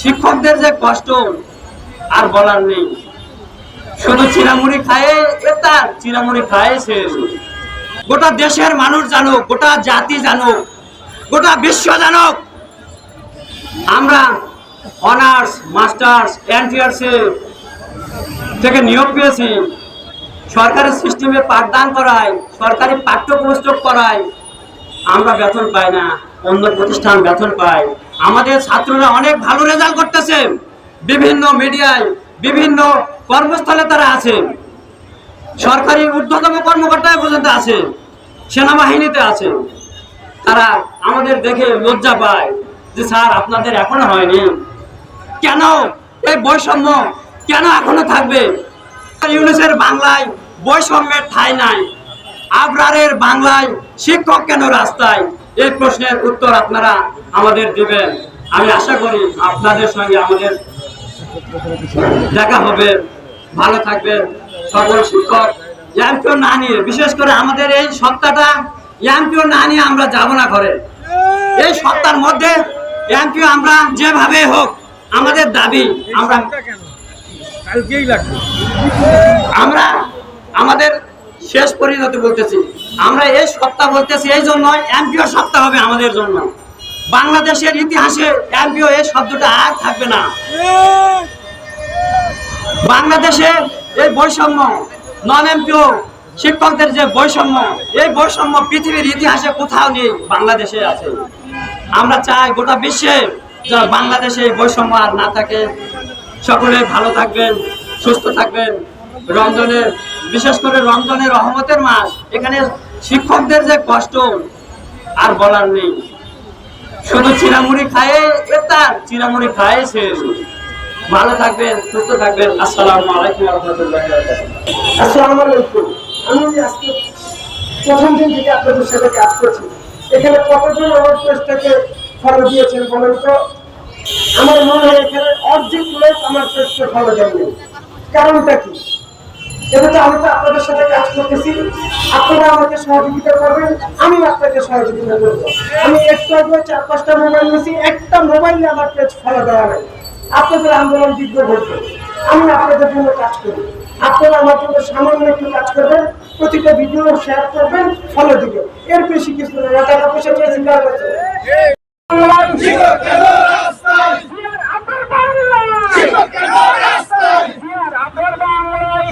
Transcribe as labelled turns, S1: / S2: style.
S1: শিক্ষকদের যে কষ্ট আর বলার নেই। শুধু চিরামুড়ি খায় এ তার চিরামুড়ি খায় শেষ। গোটা দেশের মানুষ জানুক, গোটা জাতি জানুক, গোটা বিশ্ব জানুক। আমরা অনার্স, মাস্টার্স, এনটিআরসি থেকে নিয়োগ পেয়েছি। সরকারি সিস্টেমে পাঠদান করায়, সরকারি পাঠ্যপুস্তক করায় আমরা বেতন পাই না, অন্য প্রতিষ্ঠান বেতন পায়। আমাদের ছাত্ররা অনেক ভালো রেজাল্ট করতেছে। বিভিন্ন মিডিয়ায় বিভিন্ন কর্মস্থলে তারা আছে। সরকারি ঊর্ধ্বতম কর্মকর্তায় পর্যন্ত আছে। সেনাবাহিনীতে আছে। তারা আমাদের দেখে লজ্জা পায় যে, স্যার, আপনাদের এখনও হয়নি। কেন? এই বৈষম্য কেন এখনও থাকবে? ইউনিসের বাংলায় বৈষম্যের ঠাঁই নাই। আবরারের বাংলায় শিক্ষক কেন রাস্তায়? এই প্রশ্নের উত্তর আপনারা আমাদের দিবেন আমি আশা করি আপনাদের সঙ্গে আমাদের দেখা হবে। ভালো থাকবেন সকল শিক্ষক। এমপিও না নিয়ে বিশেষ করে আমাদের এই সপ্তাহটা এমপিও না নিয়ে আমরা যাব না ঘরে। এই সপ্তাহের মধ্যে এমপিও আমরা যেভাবে হোক আমাদের দাবি আমরা আমরা আমাদের শেষ পরিণতি বলতেছি। আমরা এই সপ্তাহ বলতেছি এই জন্য এমপিও সপ্তাহ হবে আমাদের জন্য। বাংলাদেশের ইতিহাসে এমপিও এই শব্দটা আর থাকবে না। বাংলাদেশে এই বৈষম্য নন এমপিও শিক্ষকদের যে বৈষম্য, এই বৈষম্য পৃথিবীর ইতিহাসে কোথাও নেই, বাংলাদেশে আছে। আমরা চাই গোটা বিশ্বে যেন বাংলাদেশে এই বৈষম্য আর না থাকে। সকলে ভালো থাকবেন, সুস্থ থাকবেন। রমজানের বিশেষ করে রমজানের রহমতের মাস, এখানে শিক্ষকদের যে কষ্ট আর বলার নেই। শুধু চিরামুড়ি খায় তার চিরামুড়ি খায় শেষ। ভালো থাকবেন, সুস্থ থাকবেন। আসসালামু আলাইকুম রহমতুল্লাহ
S2: আসসালামু আলাইকুম। আমি আজকে প্রথম দিন থেকে আপনাদের সাথে কাজ করছি। এখানে কতজন আমার পেজটাকে ফলো দিয়েছেন বলেন তো? আমার মনে হয় এখানে অর্ধেক লোক আমার পেজকে ফলো দেননি। কারণটা কি? এটা আমি তো আপনাদের সাথে কাজ করতেছি, আপনারা আমাকে সহযোগিতা করবেন, আমি আপনাকে সহযোগিতা করব। আমি একটু চার পাঁচটা মোবাইল নিয়েছি, একটা মোবাইলে আমার পেজ ফলো দেওয়া আপনাদের আন্দোলন যোগ্য করবে আমি আপনাদের জন্য কাজ করি আপনারা আমার সামান্য একটু কাজ করবেন, প্রতিটা ভিডিও শেয়ার করবেন ফলো দিবেন। এর বেশি কিছু টাকা পয়সা চেয়েছি কার কাছে
S3: দিতে